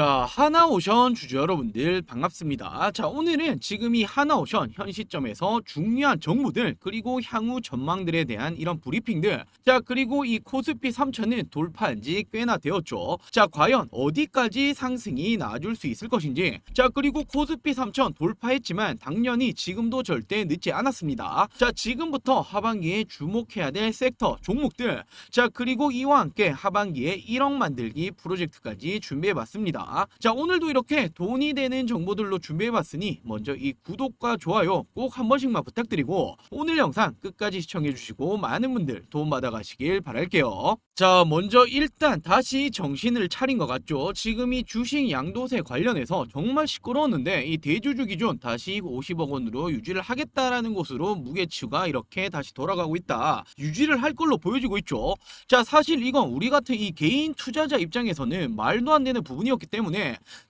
자, 하나오션 주주 여러분들 반갑습니다. 자, 오늘은 지금 이 하나오션 현 시점에서 중요한 정보들 그리고 향후 전망들에 대한 이런 브리핑들 자, 그리고 이 코스피 3000은 돌파한 지 꽤나 되었죠. 자, 과연 어디까지 상승이 나아줄 수 있을 것인지 자, 그리고 코스피 3000 돌파했지만 당연히 지금도 절대 늦지 않았습니다. 자, 지금부터 하반기에 주목해야 될 섹터 종목들 자, 그리고 이와 함께 하반기에 1억 만들기 프로젝트까지 준비해봤습니다. 자, 오늘도 이렇게 돈이 되는 정보들로 준비해봤으니 먼저 이 구독과 좋아요 꼭 한 번씩만 부탁드리고 오늘 영상 끝까지 시청해주시고 많은 분들 도움 받아 가시길 바랄게요. 자, 먼저 일단 다시 정신을 차린 것 같죠. 지금 이 주식 양도세 관련해서 정말 시끄러웠는데 이 대주주 기준 다시 50억 원으로 유지를 하겠다라는 것으로 무게추가 이렇게 다시 돌아가고 있다. 유지를 할 걸로 보여지고 있죠. 자, 사실 이건 우리 같은 이 개인 투자자 입장에서는 말도 안 되는 부분이었기 때문에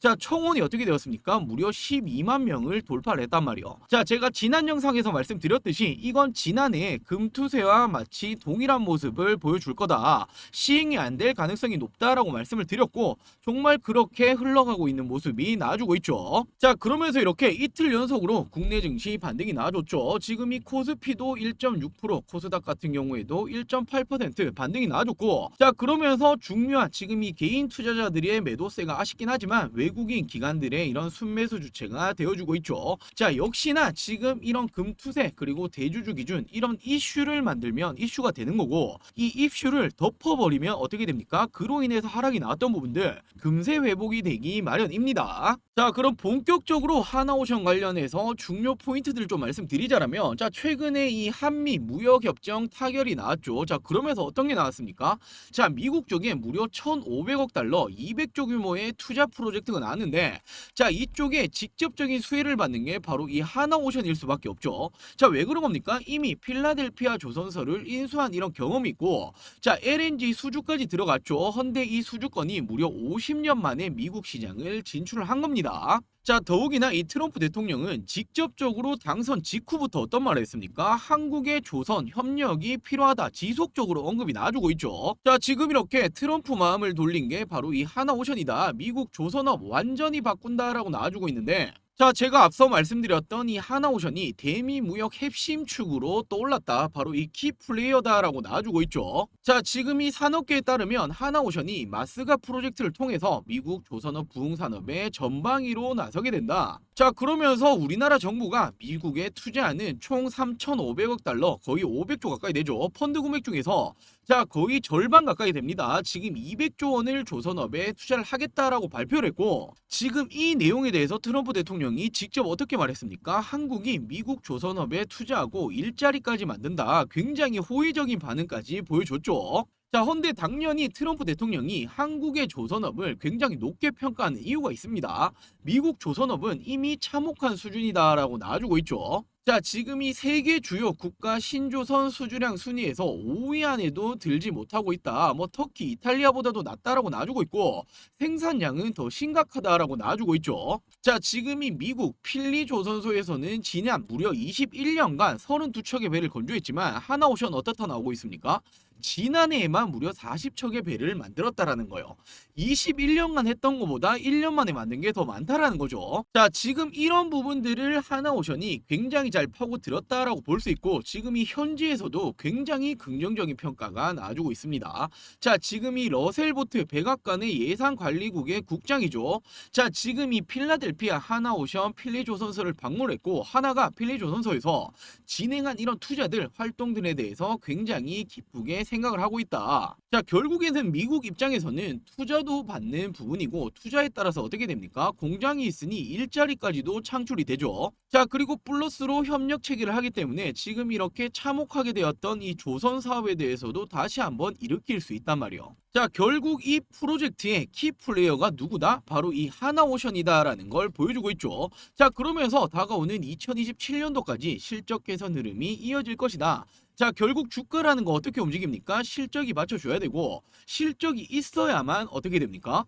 자, 청원이 어떻게 되었습니까? 무려 12만 명을 돌파를 했단 말이요. 자, 제가 지난 영상에서 말씀드렸듯이 이건 지난해 금투세와 마치 동일한 모습을 보여줄 거다. 시행이 안 될 가능성이 높다라고 말씀을 드렸고 정말 그렇게 흘러가고 있는 모습이 나와주고 있죠. 자, 그러면서 이렇게 이틀 연속으로 국내 증시 반등이 나와줬죠. 지금 이 코스피도 1.6%, 코스닥 같은 경우에도 1.8% 반등이 나와줬고 자, 그러면서 중요한 지금 이 개인 투자자들의 매도세가 아쉽 긴 하지만 외국인 기관들의 이런 순매수 주체가 되어주고 있죠. 자, 역시나 지금 이런 금투세 그리고 대주주 기준 이런 이슈를 만들면 이슈가 되는 거고 이 이슈를 덮어버리면 어떻게 됩니까? 그로 인해서 하락이 나왔던 부분들 금세 회복이 되기 마련입니다. 자, 그럼 본격적으로 하나오션 관련해서 중요 포인트들 좀 말씀드리자면 자, 최근에 이 한미 무역 협정 타결이 나왔죠. 자, 그러면서 어떤 게 나왔습니까? 자, 미국 쪽에 무려 1,500억 달러 200조 규모의 투자 프로젝트가 나왔는데 자, 이쪽에 직접적인 수혜를 받는 게 바로 이 하나오션일 수밖에 없죠. 자, 왜 그런 겁니까? 이미 필라델피아 조선소를 인수한 이런 경험이 있고 자, LNG 수주까지 들어갔죠. 헌데 이 수주권이 무려 50년 만에 미국 시장을 진출을 한 겁니다. 자, 더욱이나 이 트럼프 대통령은 직접적으로 당선 직후부터 어떤 말을 했습니까? 한국의 조선 협력이 필요하다. 지속적으로 언급이 나와주고 있죠. 자, 지금 이렇게 트럼프 마음을 돌린 게 바로 이 하나오션이다. 미국 조선업 완전히 바꾼다라고 나와주고 있는데 자, 제가 앞서 말씀드렸던 이 하나오션이 대미 무역 핵심 축으로 떠올랐다. 바로 이 키 플레이어다라고 나와주고 있죠. 자, 지금 이 산업계에 따르면 하나오션이 마스가 프로젝트를 통해서 미국 조선업 부흥산업의 전방위로 나서게 된다. 자, 그러면서 우리나라 정부가 미국에 투자하는 총 3,500억 달러, 거의 500조 가까이 되죠. 펀드 금액 중에서 자, 거의 절반 가까이 됩니다. 지금 200조 원을 조선업에 투자를 하겠다라고 발표를 했고, 지금 이 내용에 대해서 트럼프 대통령이 직접 어떻게 말했습니까? 한국이 미국 조선업에 투자하고 일자리까지 만든다. 굉장히 호의적인 반응까지 보여줬죠. 자, 헌데 당연히 트럼프 대통령이 한국의 조선업을 굉장히 높게 평가하는 이유가 있습니다. 미국 조선업은 이미 참혹한 수준이다라고 나와주고 있죠. 자, 지금 이 세계 주요 국가 신조선 수주량 순위에서 5위 안에도 들지 못하고 있다. 뭐 터키, 이탈리아보다도 낮다라고 나와주고 있고 생산량은 더 심각하다라고 나와주고 있죠. 자, 지금 이 미국 필리 조선소에서는 지난 무려 21년간 32척의 배를 건조했지만 하나오션 어떻다 나오고 있습니까? 지난해에만 무려 40척의 배를 만들었다라는 거예요. 21년간 했던 것보다 1년 만에 만든 게 더 많다라는 거죠. 자, 지금 이런 부분들을 하나오션이 굉장히 잘 파고 들었다라고 볼 수 있고 지금 이 현지에서도 굉장히 긍정적인 평가가 나와주고 있습니다. 자, 지금 이 러셀보트 백악관의 예산관리국의 국장이죠. 자, 지금 이 필라델피아 하나오션 필리조선소를 방문했고 하나가 필리조선소에서 진행한 이런 투자들 활동들에 대해서 굉장히 기쁘게 생각을 하고 있다. 자, 결국에는 미국 입장에서는 투자도 받는 부분이고 투자에 따라서 어떻게 됩니까? 공장이 있으니 일자리까지도 창출이 되죠. 자, 그리고 플러스로 협력 체계를 하기 때문에 지금 이렇게 참혹하게 되었던 이 조선 사업에 대해서도 다시 한번 일으킬 수 있단 말이에요. 자, 결국 이 프로젝트의 키 플레이어가 누구다? 바로 이 하나오션이다라는 걸 보여주고 있죠. 자, 그러면서 다가오는 2027년도까지 실적 개선 흐름이 이어질 것이다. 자, 결국 주가라는 거 어떻게 움직입니까? 실적이 맞춰줘야 되고, 실적이 있어야만 어떻게 됩니까?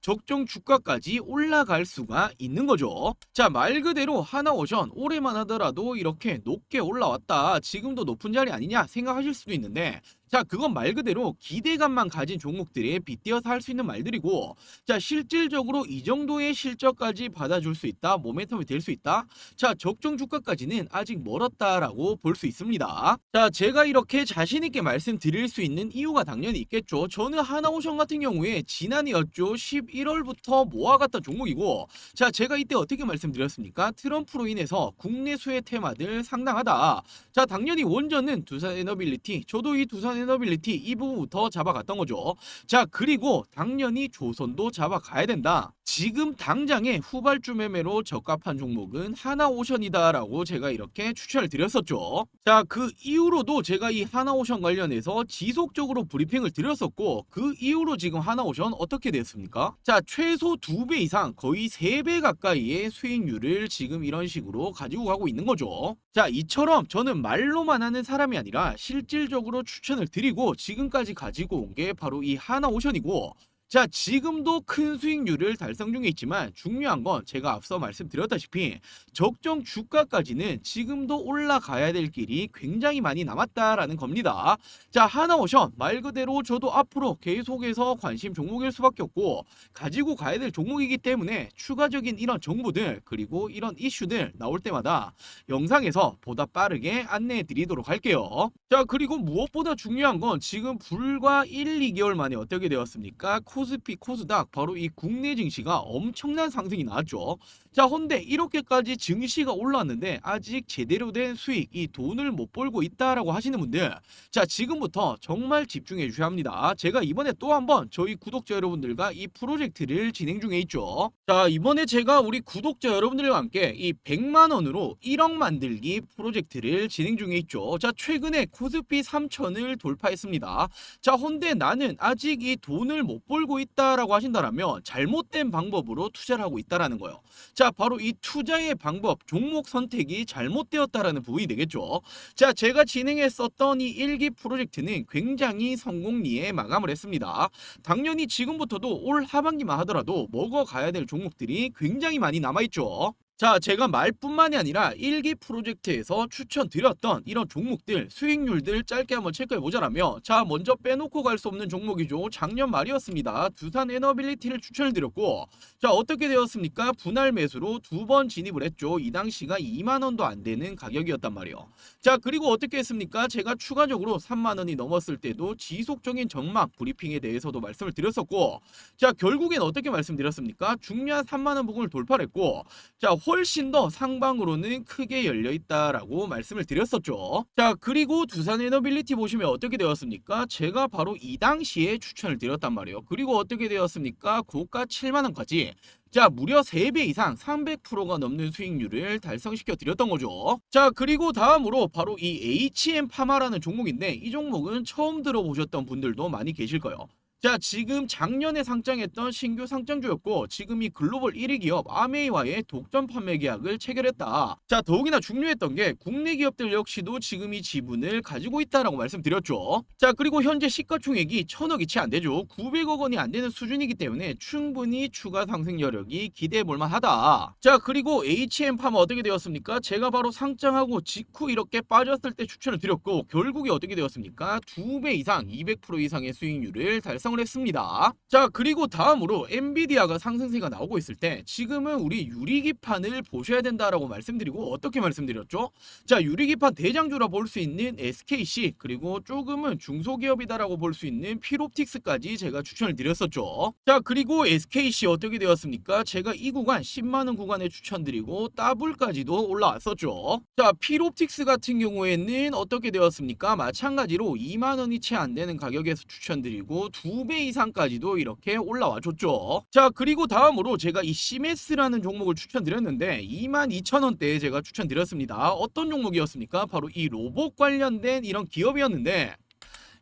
적정 주가까지 올라갈 수가 있는 거죠. 자, 말 그대로 하나오션 올해만 하더라도 이렇게 높게 올라왔다. 지금도 높은 자리 아니냐 생각하실 수도 있는데 자, 그건 말 그대로 기대감만 가진 종목들에 빗대어서 할 수 있는 말들이고, 자, 실질적으로 이 정도의 실적까지 받아줄 수 있다, 모멘텀이 될 수 있다. 자, 적정 주가까지는 아직 멀었다라고 볼 수 있습니다. 자, 제가 이렇게 자신 있게 말씀드릴 수 있는 이유가 당연히 있겠죠. 저는 하나오션 같은 경우에 지난해였죠. 11월부터 모아갔던 종목이고, 자, 제가 이때 어떻게 말씀드렸습니까? 트럼프로 인해서 국내 수혜 테마들 상당하다. 자, 당연히 원전은 두산 에너빌리티, 저도 이 두산 에너빌리티 이 부분부터 잡아갔던 거죠. 자, 그리고 당연히 조선도 잡아가야 된다. 지금 당장의 후발주 매매로 적합한 종목은 하나오션이다라고 제가 이렇게 추천을 드렸었죠. 자, 그 이후로도 제가 이 하나오션 관련해서 지속적으로 브리핑을 드렸었고 그 이후로 지금 하나오션 어떻게 됐습니까? 자, 최소 2배 이상 거의 3배 가까이의 수익률을 지금 이런 식으로 가지고 가고 있는 거죠. 자, 이처럼 저는 말로만 하는 사람이 아니라 실질적으로 추천 을 드리고 지금까지 가지고 온 게 바로 이 하나 오션이고 자, 지금도 큰 수익률을 달성 중에 있지만 중요한 건 제가 앞서 말씀드렸다시피 적정 주가까지는 지금도 올라가야 될 길이 굉장히 많이 남았다라는 겁니다. 자, 하나오션 말 그대로 저도 앞으로 계속해서 관심 종목일 수밖에 없고 가지고 가야 될 종목이기 때문에 추가적인 이런 정보들 그리고 이런 이슈들 나올 때마다 영상에서 보다 빠르게 안내해 드리도록 할게요. 자, 그리고 무엇보다 중요한 건 지금 불과 1, 2개월 만에 어떻게 되었습니까? 코스피, 코스닥 바로 이 국내 증시가 엄청난 상승이 나왔죠. 자, 헌데 이렇게까지 증시가 올랐는데 아직 제대로 된 수익, 이 돈을 못 벌고 있다라고 하시는 분들, 자, 지금부터 정말 집중해 주셔야 합니다. 제가 이번에 또 한번 저희 구독자 여러분들과 이 프로젝트를 진행 중에 있죠. 자, 이번에 제가 우리 구독자 여러분들과 함께 이 100만 원으로 1억 만들기 프로젝트를 진행 중에 있죠. 자, 최근에 코스피 3000을 돌파했습니다. 자, 헌데 나는 아직 이 돈을 못 벌고 있다라고 하신다라면 잘못된 방법으로 투자를 하고 있다라는 거예요. 자, 바로 이 투자의 방법, 종목 선택이 잘못되었다라는 부분이 되겠죠. 자, 제가 진행했었던 이 일기 프로젝트는 굉장히 성공리에 마감을 했습니다. 당연히 지금부터도 올 하반기만 하더라도 먹어가야 될 종목들이 굉장히 많이 남아있죠. 자, 제가 말뿐만이 아니라 일기 프로젝트에서 추천드렸던 이런 종목들 수익률들 짧게 한번 체크해 보자라면 자, 먼저 빼놓고 갈 수 없는 종목이죠. 작년 말이었습니다. 두산 에너빌리티를 추천을 드렸고 자, 어떻게 되었습니까? 분할 매수로 두 번 진입을 했죠. 이 당시가 2만 원도 안 되는 가격이었단 말이에요. 자, 그리고 어떻게 했습니까? 제가 추가적으로 3만 원이 넘었을 때도 지속적인 정막 브리핑에 대해서도 말씀을 드렸었고 자, 결국엔 어떻게 말씀드렸습니까? 중요한 3만 원 부분을 돌파를 했고 자, 훨씬 더 상방으로는 크게 열려 있다라고 말씀을 드렸었죠. 자, 그리고 두산 에너빌리티 보시면 어떻게 되었습니까? 제가 바로 이 당시에 추천을 드렸단 말이에요. 그리고 어떻게 되었습니까? 고가 7만 원까지 자, 무려 3배 이상 300%가 넘는 수익률을 달성시켜 드렸던 거죠. 자, 그리고 다음으로 바로 이 HM 파마라는 종목인데 이 종목은 처음 들어보셨던 분들도 많이 계실 거예요. 자, 지금 작년에 상장했던 신규 상장주였고 지금 이 글로벌 1위 기업 아메이와의 독점 판매 계약을 체결했다. 자, 더욱이나 중요했던 게 국내 기업들 역시도 지금 이 지분을 가지고 있다라고 말씀드렸죠. 자, 그리고 현재 시가총액이 천억이 채 안 되죠. 900억 원이 안 되는 수준이기 때문에 충분히 추가 상승 여력이 기대해 볼 만하다. 자, 그리고 HM 파마 어떻게 되었습니까? 제가 바로 상장하고 직후 이렇게 빠졌을 때 추천을 드렸고 결국에 어떻게 되었습니까? 2배 이상 200% 이상의 수익률을 달성 을 했습니다. 자, 그리고 다음으로 엔비디아가 상승세가 나오고 있을 때 지금은 우리 유리기판을 보셔야 된다라고 말씀드리고 어떻게 말씀드렸죠? 자, 유리기판 대장주라 볼 수 있는 SKC 그리고 조금은 중소기업이다라고 볼 수 있는 피롭틱스까지 제가 추천을 드렸었죠. 자, 그리고 SKC 어떻게 되었습니까? 제가 이 구간 10만 원 구간에 추천드리고 더블까지도 올라왔었죠. 자, 피롭틱스 같은 경우에는 어떻게 되었습니까? 마찬가지로 2만 원이 채 안 되는 가격에서 추천드리고 두배 이상까지도 이렇게 올라와 줬죠. 자, 그리고 다음으로 제가 이 시메스라는 종목을 추천드렸는데 22,000원대에 제가 추천드렸습니다. 어떤 종목이었습니까? 바로 이 로봇 관련된 이런 기업이었는데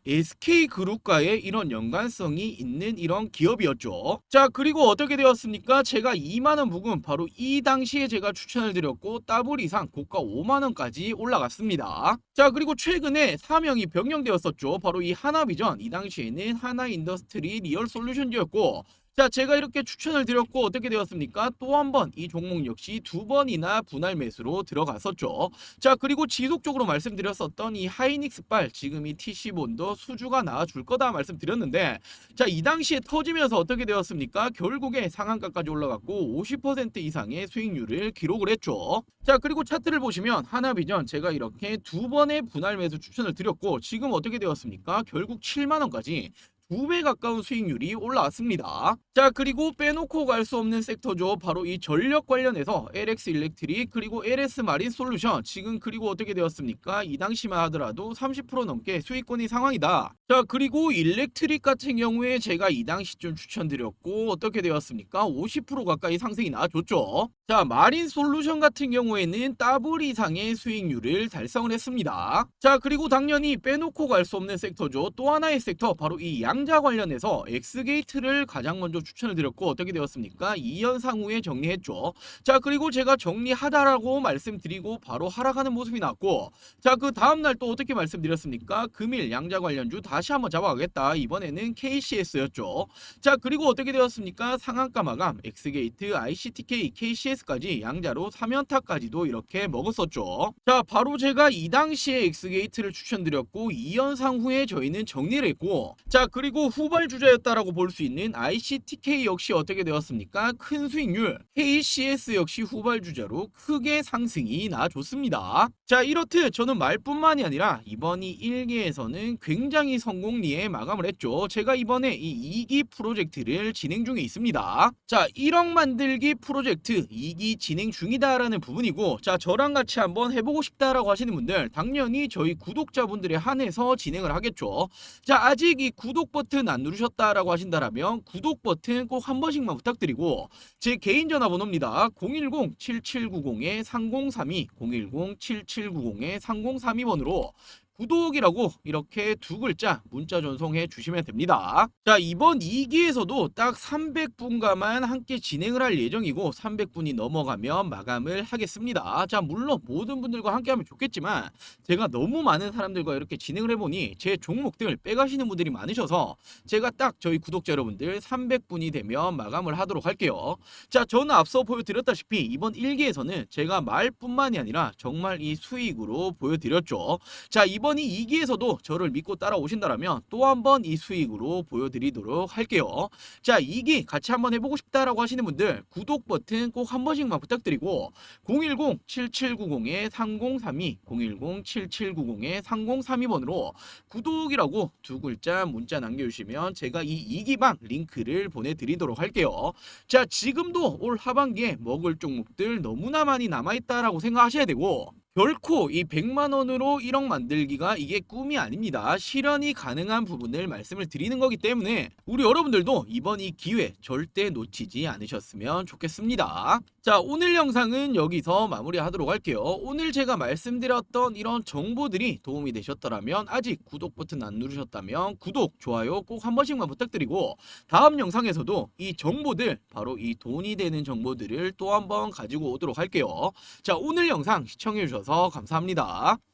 SK그룹과의 이런 연관성이 있는 이런 기업이었죠. 자, 그리고 어떻게 되었습니까? 제가 2만원 부근 바로 이 당시에 제가 추천을 드렸고 더블 이상 고가 5만원까지 올라갔습니다. 자, 그리고 최근에 사명이 변경되었었죠. 바로 이 하나비전 이 당시에는 하나인더스트리 리얼 솔루션즈였고 자, 제가 이렇게 추천을 드렸고 어떻게 되었습니까? 또 한 번 이 종목 역시 두 번이나 분할 매수로 들어갔었죠. 자, 그리고 지속적으로 말씀드렸었던 이 하이닉스발 지금 이 TC본도 수주가 나와줄 거다 말씀드렸는데 자, 이 당시에 터지면서 어떻게 되었습니까? 결국에 상한가까지 올라갔고 50% 이상의 수익률을 기록을 했죠. 자, 그리고 차트를 보시면 하나비전 제가 이렇게 두 번의 분할 매수 추천을 드렸고 지금 어떻게 되었습니까? 결국 7만 원까지 두배 가까운 수익률이 올라왔습니다. 자, 그리고 빼놓고 갈 수 없는 섹터죠. 바로 이 전력 관련해서 LX 일렉트릭 그리고 LS 마린 솔루션 지금 그리고 어떻게 되었습니까? 이 당시만 하더라도 30% 넘게 수익권이 상황이다. 자, 그리고 일렉트릭 같은 경우에 제가 이 당시 좀 추천드렸고 어떻게 되었습니까? 50% 가까이 상승이 나와줬죠. 자, 마린 솔루션 같은 경우에는 더블 이상의 수익률을 달성을 했습니다. 자, 그리고 당연히 빼놓고 갈 수 없는 섹터죠. 또 하나의 섹터 바로 이 양자 관련해서 엑스게이트를 가장 먼저 추천을 드렸고 어떻게 되었습니까? 2연상 후에 정리했죠. 자, 그리고 제가 정리하다라고 말씀드리고 바로 하락하는 모습이 나왔고 자, 그 다음 날 또 어떻게 말씀드렸습니까? 금일 양자 관련주 다시 한번 잡아가겠다. 이번에는 KCS였죠. 자, 그리고 어떻게 되었습니까? 상한가 마감, 엑스게이트, ICTK, KCS까지 양자로 3연타까지도 이렇게 먹었었죠. 자, 바로 제가 이 당시에 엑스게이트를 추천드렸고 2연상 후에 저희는 정리를 했고 자, 그리고 후발 주자였다라고 볼 수 있는 ICTK 역시 어떻게 되었습니까? 큰 수익률, KCS 역시 후발 주자로 크게 상승이 나줬습니다. 자, 이렇듯 저는 말뿐만이 아니라 이번이 1기에서는 굉장히 성공리에 마감을 했죠. 제가 이번에 이 2기 프로젝트를 진행 중에 있습니다. 자, 1억 만들기 프로젝트 2기 진행 중이다라는 부분이고, 자, 저랑 같이 한번 해보고 싶다라고 하시는 분들, 당연히 저희 구독자분들에 한해서 진행을 하겠죠. 자, 아직 이 구독 버튼 안 누르셨다라고 하신다라면 구독 버튼 꼭 한 번씩만 부탁드리고, 제 개인 전화번호입니다. 010-7790-3032, 010-7790-3032번으로 구독이라고 이렇게 두 글자 문자 전송해 주시면 됩니다. 자, 이번 2기에서도 딱 300분과만 함께 진행을 할 예정이고 300분이 넘어가면 마감을 하겠습니다. 자, 물론 모든 분들과 함께 하면 좋겠지만 제가 너무 많은 사람들과 이렇게 진행을 해보니 제 종목들 빼가시는 분들이 많으셔서 제가 딱 저희 구독자 여러분들 300분이 되면 마감을 하도록 할게요. 자, 저는 앞서 보여드렸다시피 이번 1기에서는 제가 말뿐만이 아니라 정말 이 수익으로 보여드렸죠. 자, 이번 이 2기에서도 저를 믿고 따라오신다라면 또 한 번 이 수익으로 보여드리도록 할게요. 자, 2기 같이 한번 해보고 싶다라고 하시는 분들 구독 버튼 꼭 한 번씩만 부탁드리고 010-7790-3032, 010-7790-3032번으로 구독이라고 두 글자 문자 남겨주시면 제가 이 2기방 링크를 보내드리도록 할게요. 자, 지금도 올 하반기에 먹을 종목들 너무나 많이 남아있다라고 생각하셔야 되고 결코 이 100만 원으로 1억 만들기가 이게 꿈이 아닙니다. 실현이 가능한 부분을 말씀을 드리는 거기 때문에 우리 여러분들도 이번 이 기회 절대 놓치지 않으셨으면 좋겠습니다. 자, 오늘 영상은 여기서 마무리하도록 할게요. 오늘 제가 말씀드렸던 이런 정보들이 도움이 되셨더라면 아직 구독 버튼 안 누르셨다면 구독, 좋아요 꼭 한 번씩만 부탁드리고 다음 영상에서도 이 정보들 바로 이 돈이 되는 정보들을 또 한번 가지고 오도록 할게요. 자, 오늘 영상 시청 해 주셔서 감사합니다.